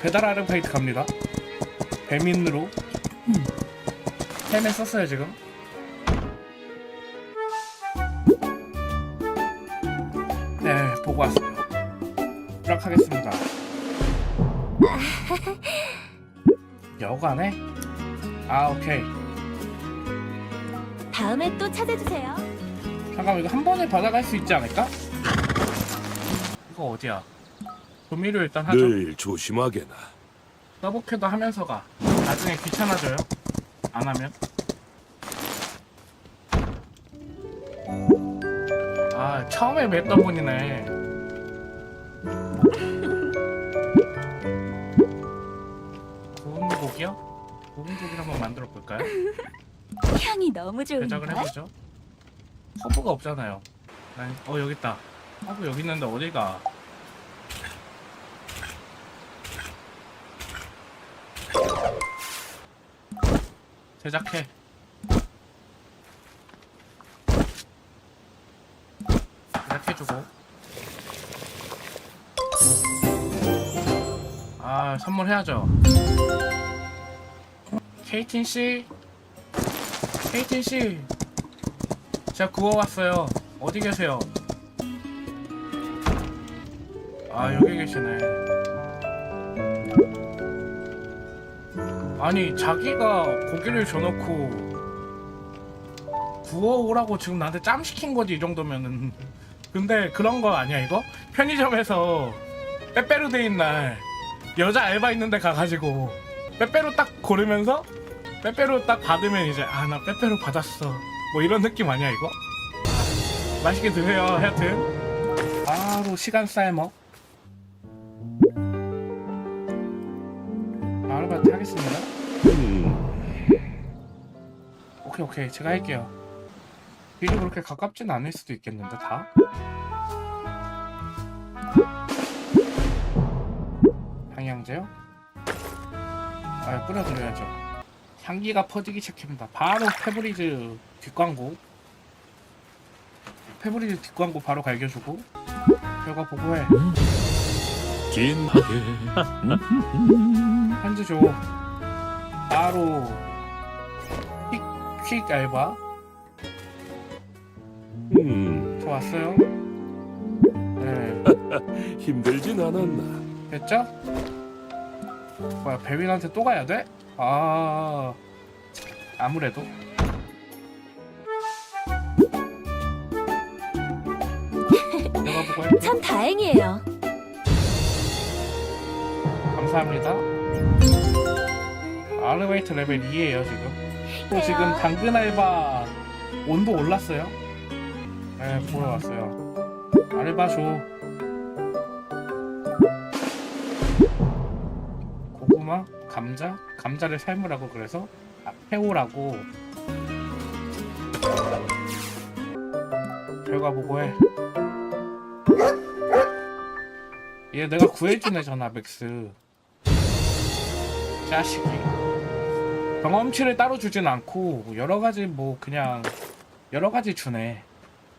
배달 아르바이트 갑니다. 배민으로 헬멧 썼어요 지금. 네 보고 왔어요. 시작하겠습니다. 여관에? 아 오케이. 다음에 또 찾아주세요. 잠깐만 이거 한 번에 받아갈 수 있지 않을까? 이거 어디야? 조미료 일단 하죠. 늘 조심하게나. 서브캐도 하면서 가. 나중에 귀찮아져요. 안 하면. 아 처음에 뵀던 분이네. 구운 고기요? 구운 고기를 한번 만들어 볼까요? 향이 너무 제작을 좋은데? 해보죠. 허브가 없잖아요. 난, 어 여기 있다. 허브 여기 있는데 어디 가? 제작해. 제작해주고. 아 선물해야죠. 케이틴 씨. 케이틴 씨. 제가 구워왔어요. 어디 계세요? 아 여기 계시네. 아니 자기가 고기를 줘놓고 구워오라고 지금 나한테 짬 시킨 거지 이 정도면은. 근데 그런 거 아니야 이거? 편의점에서 빼빼로 데인 날 여자 알바 있는데 가가지고 빼빼로 딱 고르면서 빼빼로 딱 받으면 이제 아 나 빼빼로 받았어 뭐 이런 느낌 아니야 이거? 아, 맛있게 드세요 하여튼 바로 시간 쌀먹 아르바이트 하겠습니다. 음, 오케이 오케이. 제가 할게요. 길이 그렇게 가깝진 않을 수도 있겠는데 다? 방향제요? 아 뿌려드려야죠. 향기가 퍼지기 시작합니다. 바로 페브리즈 뒷광고. 페브리즈 뒷광고 바로 갈겨주고 결과 보고해 긴 현지 줘. 바로 퀵, 퀵 알바? 음, 저 왔어요. 네. 힘들진 않았나. 됐죠? 뭐야 배윈한테 또 가야 돼? 아 아무래도. 내가 보고 할게. 참 다행이에요. 감사합니다. 아르바이트 레벨 2에요 지금. 또 지금 당근 알바 온도 올랐어요? 네 보러 왔어요. 알바 줘. 고구마 감자 감자를 삶으라고 그래서 아, 태우라고. 결과 보고해. 얘 내가 구해준 애잖아 맥스 자식이. 경험치를 따로 주진 않고 여러 가지 뭐 그냥 여러 가지 주네